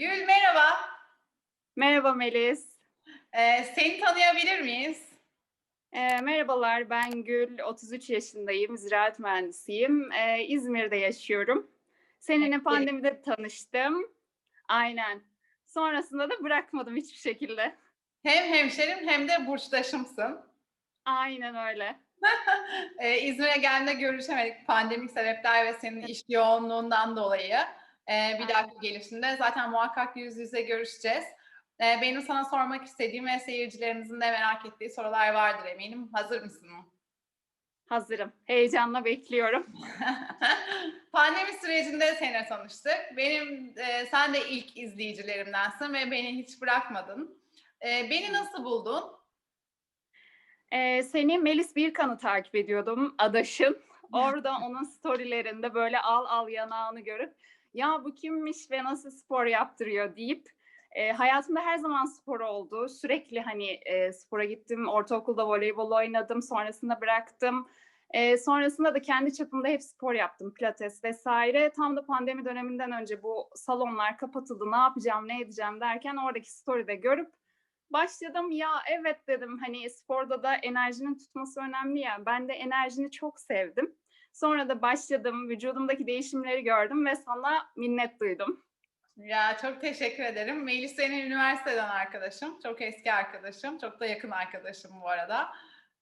Gül merhaba. Merhaba Melis. Ee, seni tanıyabilir miyiz? Eee, merhabalar, ben Gül, 33 yaşındayım, ziraat mühendisiyim. Eee, İzmir'de yaşıyorum. Seninle Peki. pandemide tanıştım. Aynen. Sonrasında da bırakmadım hiçbir şekilde. Hem hemşerim hem de burçtaşımsın. Aynen öyle. Ee, İzmir'e geldiğinde görüşemedik pandemik sebepler ve senin iş yoğunluğundan dolayı. Ee, bir dahaki gelişinde zaten muhakkak yüz yüze görüşeceğiz. Ee, benim sana sormak istediğim ve seyircilerimizin de merak ettiği sorular vardır eminim. Hazır mısın? Hazırım. Heyecanla bekliyorum. Pandemi sürecinde seninle tanıştık. Benim, e, sen de ilk izleyicilerimdensin ve beni hiç bırakmadın. E, beni nasıl buldun? Eee, seni Melis Birkan'ı takip ediyordum, adaşım. Orada onun storylerinde böyle al al yanağını görüp ya bu kimmiş ve nasıl spor yaptırıyor deyip e, hayatımda her zaman spor oldu. Sürekli hani e, spora gittim, ortaokulda voleybol oynadım, sonrasında bıraktım. E, sonrasında da kendi çapımda hep spor yaptım, pilates vesaire. Tam da pandemi döneminden önce bu salonlar kapatıldı, ne yapacağım, ne edeceğim derken oradaki story'de görüp başladım. Ya evet dedim hani sporda da enerjinin tutması önemli ya. Ben de enerjini çok sevdim. Sonra da başladım, vücudumdaki değişimleri gördüm ve sana minnet duydum. Ya çok teşekkür ederim. Melis senin üniversiteden arkadaşım. Çok eski arkadaşım. Çok da yakın arkadaşım bu arada.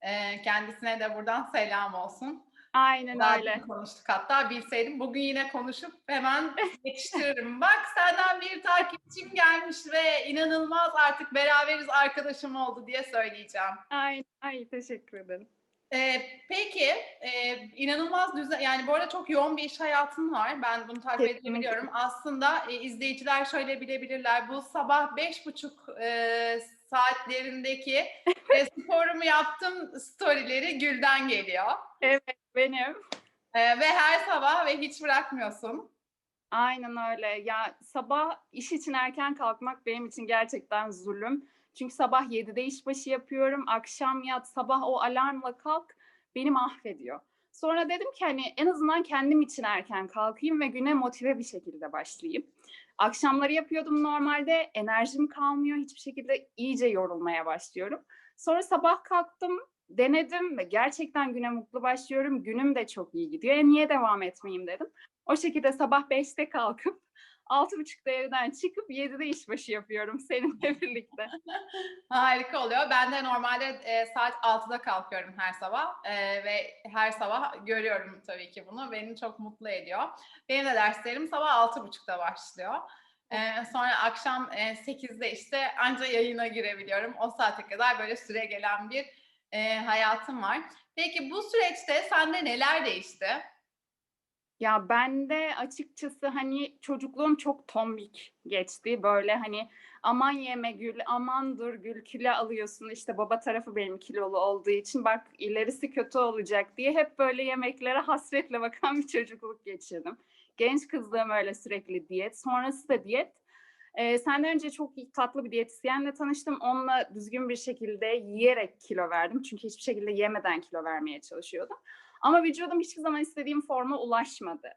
E, kendisine de buradan selam olsun. Aynen Daha öyle. konuştuk hatta bilseydim bugün yine konuşup hemen yetiştiririm. Bak senden bir takipçim gelmiş ve inanılmaz artık beraberiz arkadaşım oldu diye söyleyeceğim. Ay, ay teşekkür ederim. Ee, peki e, inanılmaz düzen yani bu arada çok yoğun bir iş hayatın var. Ben bunu takip Kesinlikle. edebiliyorum. Aslında e, izleyiciler şöyle bilebilirler. Bu sabah beş buçuk e, saatlerindeki e, sporumu yaptım storyleri Gül'den geliyor. Evet benim. E, ve her sabah ve hiç bırakmıyorsun. Aynen öyle. Ya sabah iş için erken kalkmak benim için gerçekten zulüm. Çünkü sabah 7'de işbaşı yapıyorum. Akşam yat, sabah o alarmla kalk beni mahvediyor. Sonra dedim ki hani en azından kendim için erken kalkayım ve güne motive bir şekilde başlayayım. Akşamları yapıyordum normalde. Enerjim kalmıyor. Hiçbir şekilde iyice yorulmaya başlıyorum. Sonra sabah kalktım, denedim ve gerçekten güne mutlu başlıyorum. Günüm de çok iyi gidiyor. E niye devam etmeyeyim dedim. O şekilde sabah 5'te kalkıp 6.30'da evden çıkıp 7'de işbaşı yapıyorum seninle birlikte. Harika oluyor. Ben de normalde e, saat 6'da kalkıyorum her sabah E, ve her sabah görüyorum tabii ki bunu. Beni çok mutlu ediyor. Benim de derslerim sabah 6.30'da başlıyor. E, sonra akşam e, 8'de işte anca yayına girebiliyorum. O saate kadar böyle süre gelen bir e, hayatım var. Peki bu süreçte sende neler değişti? Ya ben de açıkçası hani çocukluğum çok tombik geçti. Böyle hani aman yeme gül, aman dur gül kilo alıyorsun. İşte baba tarafı benim kilolu olduğu için bak ilerisi kötü olacak diye hep böyle yemeklere hasretle bakan bir çocukluk geçirdim. Genç kızlığım öyle sürekli diyet. Sonrası da diyet. Ee, senden önce çok tatlı bir diyetisyenle tanıştım. Onunla düzgün bir şekilde yiyerek kilo verdim. Çünkü hiçbir şekilde yemeden kilo vermeye çalışıyordum. Ama vücudum hiçbir zaman istediğim forma ulaşmadı.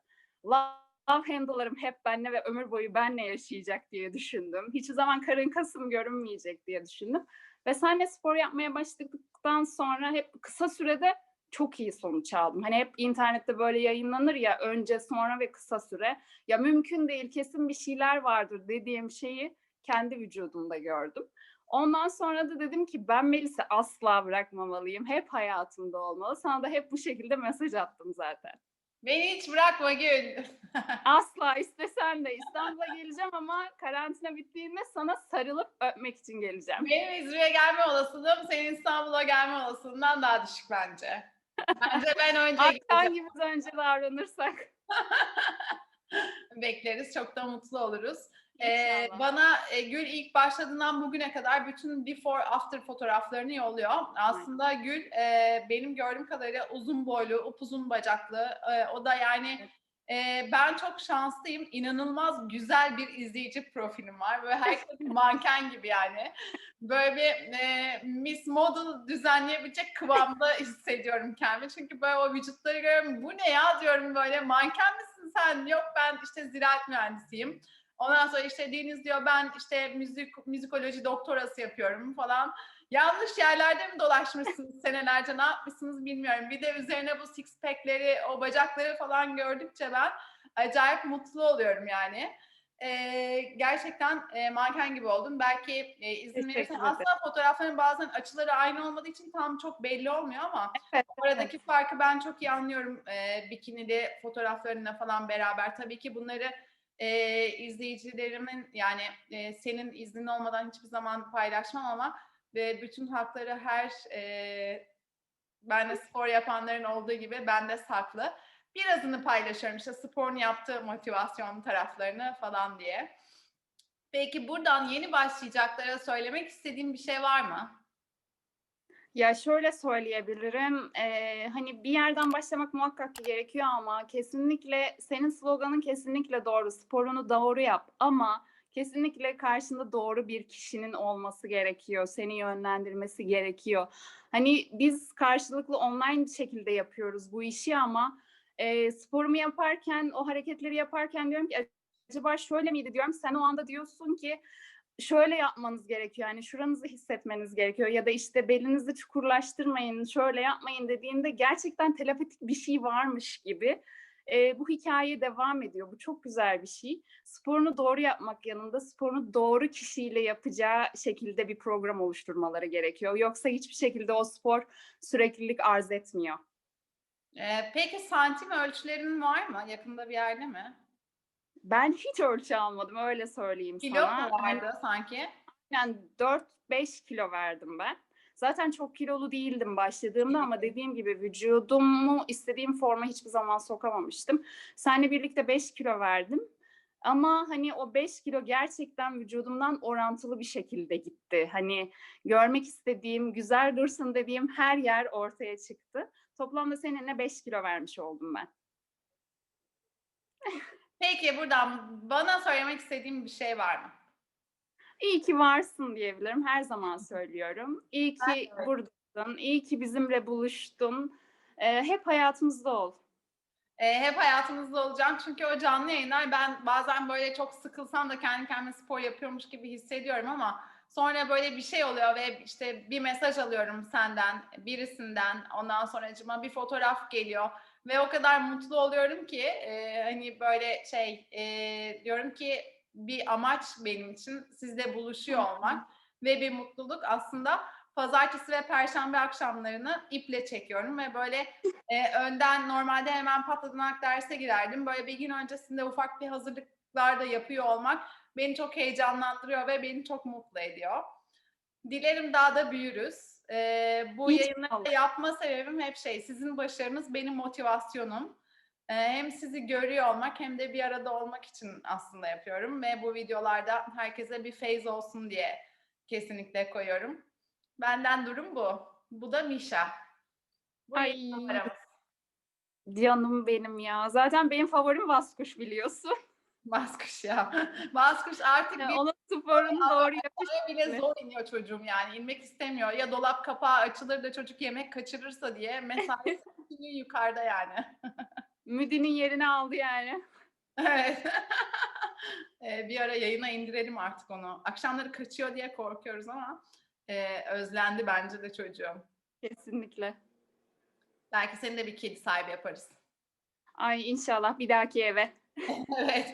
Love handle'larım hep benle ve ömür boyu benle yaşayacak diye düşündüm. Hiçbir zaman karın kasım görünmeyecek diye düşündüm. Ve seninle spor yapmaya başladıktan sonra hep kısa sürede çok iyi sonuç aldım. Hani hep internette böyle yayınlanır ya önce sonra ve kısa süre. Ya mümkün değil kesin bir şeyler vardır dediğim şeyi kendi vücudumda gördüm. Ondan sonra da dedim ki ben Melis'i asla bırakmamalıyım. Hep hayatımda olmalı. Sana da hep bu şekilde mesaj attım zaten. Beni hiç bırakma Gül. Asla istesen de İstanbul'a geleceğim ama karantina bittiğinde sana sarılıp öpmek için geleceğim. Benim İzmir'e gelme olasılığım senin İstanbul'a gelme olasılığından daha düşük bence. Bence ben önce hangimiz önce davranırsak. bekleriz. Çok da mutlu oluruz. Ee, bana e, Gül ilk başladığından bugüne kadar bütün before after fotoğraflarını yolluyor. Aslında Gül e, benim gördüğüm kadarıyla uzun boylu, upuzun bacaklı. E, o da yani e, ben çok şanslıyım. İnanılmaz güzel bir izleyici profilim var. Böyle herkes manken gibi yani. Böyle bir e, Miss Model düzenleyebilecek kıvamda hissediyorum kendimi. Çünkü böyle o vücutları görüyorum. Bu ne ya diyorum böyle manken misin sen? Yok ben işte ziraat mühendisiyim. Ondan sonra işte Deniz diyor ben işte müzik müzikoloji doktorası yapıyorum falan. Yanlış yerlerde mi dolaşmışsınız senelerce ne yapmışsınız bilmiyorum. Bir de üzerine bu six pack'leri, o bacakları falan gördükçe ben acayip mutlu oluyorum yani. Ee, gerçekten e, manken gibi oldum. Belki e, izin verirsen aslında fotoğrafların bazen açıları aynı olmadığı için tam çok belli olmuyor ama Evet, aradaki farkı ben çok iyi anlıyorum e, bikinili fotoğraflarına falan beraber. Tabii ki bunları e, izleyicilerimin yani e, senin iznin olmadan hiçbir zaman paylaşmam ama ve bütün hakları her e, ben de spor yapanların olduğu gibi bende saklı. Birazını paylaşıyorum işte sporun yaptığı motivasyon taraflarını falan diye. Peki buradan yeni başlayacaklara söylemek istediğim bir şey var mı? Ya şöyle söyleyebilirim, eee, hani bir yerden başlamak muhakkak ki gerekiyor ama kesinlikle senin sloganın kesinlikle doğru, sporunu doğru yap ama kesinlikle karşında doğru bir kişinin olması gerekiyor, seni yönlendirmesi gerekiyor. Hani biz karşılıklı online şekilde yapıyoruz bu işi ama eee sporumu yaparken, o hareketleri yaparken diyorum ki acaba şöyle miydi diyorum. Sen o anda diyorsun ki şöyle yapmanız gerekiyor. Yani şuranızı hissetmeniz gerekiyor ya da işte belinizi çukurlaştırmayın, şöyle yapmayın dediğinde gerçekten telepatik bir şey varmış gibi e, bu hikaye devam ediyor. Bu çok güzel bir şey. Sporunu doğru yapmak yanında sporunu doğru kişiyle yapacağı şekilde bir program oluşturmaları gerekiyor. Yoksa hiçbir şekilde o spor süreklilik arz etmiyor. Ee, peki santim ölçülerin var mı? Yakında bir yerde mi? Ben hiç ölçü almadım öyle söyleyeyim Kilo sana. mu vardı sanki? Yani 4-5 kilo verdim ben. Zaten çok kilolu değildim başladığımda ama dediğim gibi vücudumu istediğim forma hiçbir zaman sokamamıştım. Seninle birlikte 5 kilo verdim. Ama hani o 5 kilo gerçekten vücudumdan orantılı bir şekilde gitti. Hani görmek istediğim, güzel dursun dediğim her yer ortaya çıktı. Toplamda seninle 5 kilo vermiş oldum ben. Peki buradan bana söylemek istediğim bir şey var mı? İyi ki varsın diyebilirim. Her zaman söylüyorum. İyi ki de. buradasın. İyi ki bizimle buluştun. Ee, hep hayatımızda ol. Ee, hep hayatımızda olacağım çünkü o canlı yayınlar ben bazen böyle çok sıkılsam da kendi kendime spor yapıyormuş gibi hissediyorum ama sonra böyle bir şey oluyor ve işte bir mesaj alıyorum senden, birisinden, ondan sonra bir fotoğraf geliyor ve o kadar mutlu oluyorum ki e, hani böyle şey e, diyorum ki bir amaç benim için sizle buluşuyor olmak ve bir mutluluk aslında pazartesi ve perşembe akşamlarını iple çekiyorum ve böyle e, önden normalde hemen patladınak derse girerdim. Böyle bir gün öncesinde ufak bir hazırlıklar da yapıyor olmak beni çok heyecanlandırıyor ve beni çok mutlu ediyor. Dilerim daha da büyürüz. E, bu İnşallah. yayınları yapma sebebim hep şey, sizin başarınız benim motivasyonum. E, hem sizi görüyor olmak hem de bir arada olmak için aslında yapıyorum ve bu videolarda herkese bir feyz olsun diye kesinlikle koyuyorum. Benden durum bu. Bu da Mişa. Bu Ay. Canım benim ya. Zaten benim favorim Vaskuş biliyorsun. Baskuş ya. Baskuş artık bir Onun sporunu doğru yapış. oraya bile zor iniyor çocuğum yani. inmek istemiyor. Ya dolap kapağı açılır da çocuk yemek kaçırırsa diye mesaisi yukarıda yani. Müdinin yerini aldı yani. Evet. Ee, bir ara yayına indirelim artık onu. Akşamları kaçıyor diye korkuyoruz ama e, özlendi bence de çocuğum. Kesinlikle. Belki seni de bir kedi sahibi yaparız. Ay inşallah bir dahaki eve. Evet.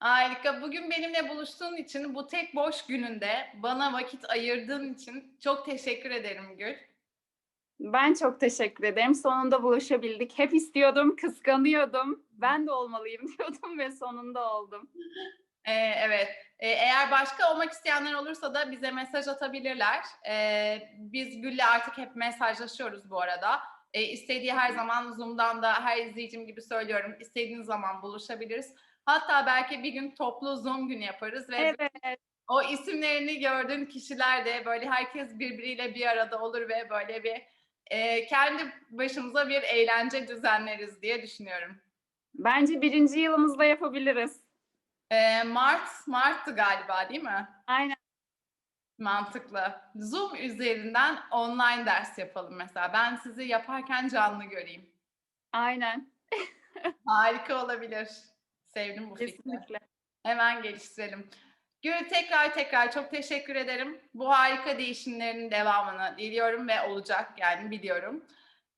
Harika. Bugün benimle buluştuğun için bu tek boş gününde bana vakit ayırdığın için çok teşekkür ederim Gül. Ben çok teşekkür ederim. Sonunda buluşabildik. Hep istiyordum, kıskanıyordum. Ben de olmalıyım diyordum ve sonunda oldum. Ee, evet. Ee, eğer başka olmak isteyenler olursa da bize mesaj atabilirler. Ee, biz Gül'le artık hep mesajlaşıyoruz bu arada. Ee, istediği her zaman Zoom'dan da her izleyicim gibi söylüyorum. İstediğiniz zaman buluşabiliriz. Hatta belki bir gün toplu Zoom günü yaparız ve Evet. o isimlerini gördüğün kişiler de böyle herkes birbiriyle bir arada olur ve böyle bir e, kendi başımıza bir eğlence düzenleriz diye düşünüyorum. Bence birinci yılımızda yapabiliriz. E, Mart, Mart'tı galiba değil mi? Aynen. Mantıklı. Zoom üzerinden online ders yapalım mesela. Ben sizi yaparken canlı göreyim. Aynen. Harika olabilir. Sevdim bu fikri. Kesinlikle. Hemen geliştirelim. Gül tekrar tekrar çok teşekkür ederim. Bu harika değişimlerin devamını diliyorum ve olacak yani biliyorum.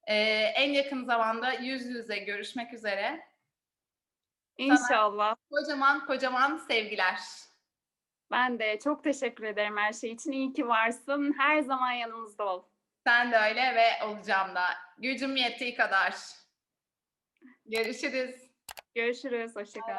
Ee, en yakın zamanda yüz yüze görüşmek üzere. İnşallah. Kocaman kocaman sevgiler. Ben de çok teşekkür ederim her şey için. İyi ki varsın. Her zaman yanımızda ol. Sen de öyle ve olacağım da. Gücüm yettiği kadar. Görüşürüz. Görüşürüz. Hoşça Bay kal. bay.